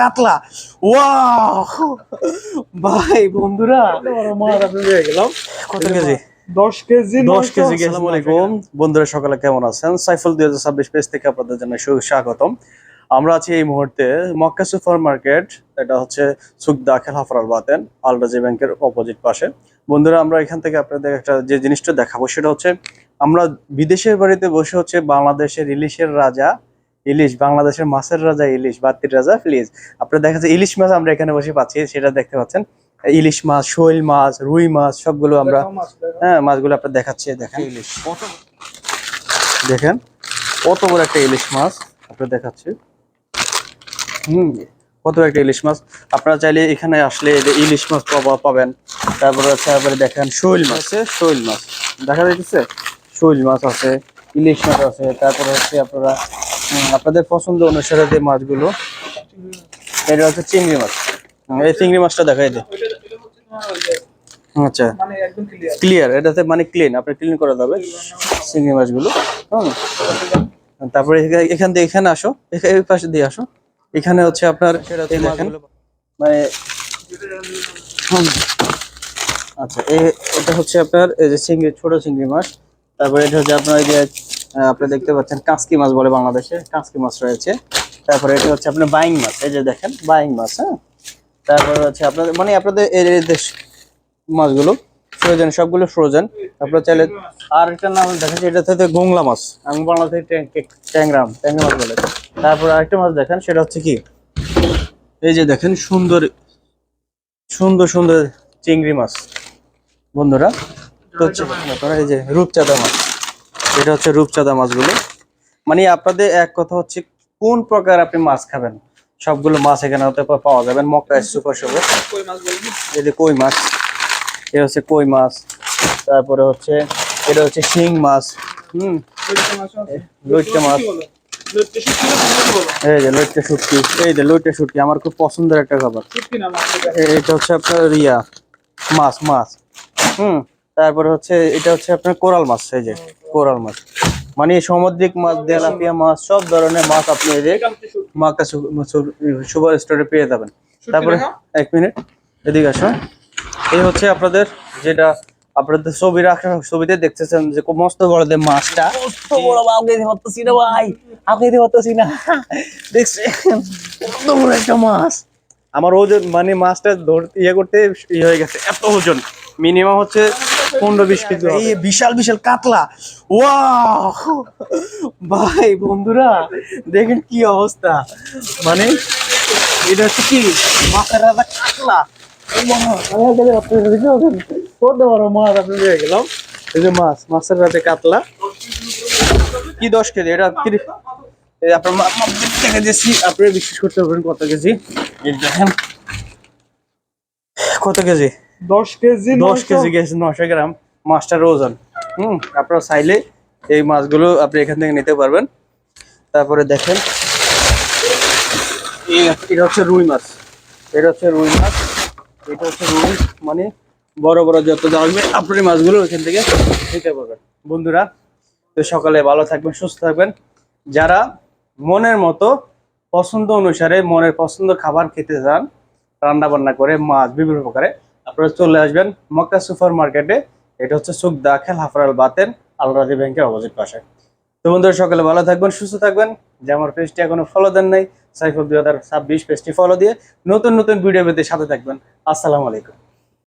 কাতলা। ভাই বন্ধুরা গেলাম। কত কেজি? দশ কেজি দশ কেজি আলাইকুম। বন্ধুরা সকালে কেমন আছেন? সাইফুল দুই হাজার ছাব্বিশ পেজ থেকে আপনাদের জন্য স্বাগতম আমরা আছি এই মুহূর্তে মক্কা সুপার মার্কেট এটা হচ্ছে সুকদা খেলাফরাল বাতেন আলরাজি ব্যাংকের অপোজিট পাশে। বন্ধুরা আমরা এখান থেকে আপনাদের একটা যে জিনিসটা দেখাবো সেটা হচ্ছে আমরা বিদেশের বাড়িতে বসে হচ্ছে বাংলাদেশের ইলিশের রাজা ইলিশ বাংলাদেশের মাছের রাজা ইলিশ বাত্তির রাজা প্লিজ আপনারা দেখা যাচ্ছে ইলিশ মাছ আমরা এখানে বসে পাচ্ছি সেটা দেখতে পাচ্ছেন। ইলিশ মাছ শৈল মাছ রুই মাছ সবগুলো আমরা হ্যাঁ মাছগুলো আপনার দেখাচ্ছি দেখেন। ইলিশ? দেখেন কত বড় একটা ইলিশ মাছ আপনার দেখাচ্ছি। হুম কত বড় একটা ইলিশ মাছ। আপনারা চাইলে এখানে আসলে যে ইলিশ মাছ পাবা- পাবেন। তারপরে হচ্ছে তারপরে দেখেন শৈল মাছ আছে শৈল মাছ। দেখা যাচ্ছে শৈল মাছ আছে ইলিশ মাছ আছে। তারপরে হচ্ছে আপনারা আপনাদের পছন্দ অনুসারে যে মাছগুলো এটা হচ্ছে চিংড়ি মাছ। এই চিংড়ি মাছটা দেখাই দে আচ্ছা ক্লিয়ার এটাতে মানে ক্লিন আপনি ক্লিন করে দেবে চিংড়ি মাছগুলো। হুম তারপরে এখা- এখান থেকে এখানে আসো এই পাশে দিয়ে আসো। এখানে হচ্ছে আপনার দেখেন মানে। আচ্ছা এটা হচ্ছে আপনার এই যে চিংড়ি ছোট চিংড়ি মাছ। তারপরে এটা হচ্ছে আপনার এই যে আপনি দেখতে পাচ্ছেন কাঁচকি মাছ বলে বাংলাদেশে, কাঁচকি মাছ রয়েছে। তারপরে এটা হচ্ছে আপনার বাইং মাছ, এই যে দেখেন, বাইং মাছ হ্যাঁ? তারপরে হচ্ছে আপনাদের মানে আপনাদের এই দেশ মাছগুলো, ফ্রোজেন, সবগুলো ফ্রোজেন। আপনারা চাইলে আর একটা নাম দেখেন এটা হচ্ছে গোংলা মাছ। আমি বাংলাদেশে ট্যাংরা ট্যাংরা মাছ বলে। তারপর আরেকটা মাছ দেখেন, সেটা হচ্ছে কি? এই যে দেখেন, সুন্দর সুন্দর সুন্দর চিংড়ি মাছ। বন্ধুরা এই যে রূপচাঁদা মাছ। এটা হচ্ছে রূপচাঁদা মাছগুলো। মানে আপনাদের এক কথা হচ্ছে কোন প্রকার আপনি মাছ খাবেন? সবগুলো মাছ এখানে পাওয়া যাবে। মক্কা সুপার এই যে কই মাছ। এটা হচ্ছে কই মাছ। তারপরে হচ্ছে এটা হচ্ছে শিং মাছ। হুম। লইট্টা মাছ এই যে লইট্টা শুটকি। এই যে লইট্টা শুটকি আমার খুব পছন্দের একটা খাবার। এটা। এটা হচ্ছে আপনার ইয়া মাছ মাছ। হুম। তারপরে হচ্ছে এটা হচ্ছে আপনার কোরাল মাছ এই যে। কোরাল মাছ। মানে সামুদ্রিক মাছ তেলাপিয়া মাছ সব ধরনের মাছ আপনি শুটকি। মাক্কা সুপার স্টোরে পেয়ে যাবেন। তারপরে এক মিনিট এদিকে আসুন। এই হচ্ছে আপনাদের যেটা আপনাদের ছবি রাখা ছবিতে দেখতেছেন যে মস্ত বড় যে মাছটা। মস্ত বড় আগে হতেছি না ভাই। আগে হতেছি না। দেখছেন? কত বড় একটা মাছ। আমার ওজন মানে মাছটা ধরতে ইয়ে করতে ইয়ে হয়ে গেছে এত ওজন। মিনিমাম হচ্ছে বিশ কেজি এই বিশাল বিশাল কাতলা। ভাই বন্ধুরা দেখেন কি অবস্থা। মানে এটা হচ্ছে কি? মাছের রাজা কাতলা। মাছ, মাছের কাতলা। কি এটা আপনি বিশ্বাস করতে কত কেজি? কত কেজি? দশ কেজি দশ কেজি গেছে নশো গ্রাম মাছটার ওজন। হুম আপনারা চাইলে এই মাছগুলো আপনি এখান থেকে নিতে পারবেন। তারপরে দেখেন এটা হচ্ছে রুই মাছ। এটা হচ্ছে রুই মাছ। এটা হচ্ছে রুই মানে বড় বড় যত দামে আপনি মাছগুলো এখান থেকে নিতে পারবেন। বন্ধুরা তো সকালে ভালো থাকবেন সুস্থ থাকবেন। যারা মনের মতো পছন্দ অনুসারে মনের পছন্দ খাবার খেতে চান রান্না বান্না করে মাছ বিভিন্ন প্রকারে আপনারা চলে আসবেন মক্কা সুপার মার্কেটে। এটা হচ্ছে সুখদা খেল হাফরাল বাতেন, আলরাজি ব্যাংকের অপোজিট পাশে। তো বন্ধুরা, সকালে ভালো থাকবেন, সুস্থ থাকবেন। যে আমার পেজটি এখনও ফলো দেন নাই, সাইফুল দুই হাজার ছাব্বিশ পেজটি ফলো দিয়ে নতুন নতুন ভিডিও পেতে সাথে থাকবেন। আসসালামু আলাইকুম।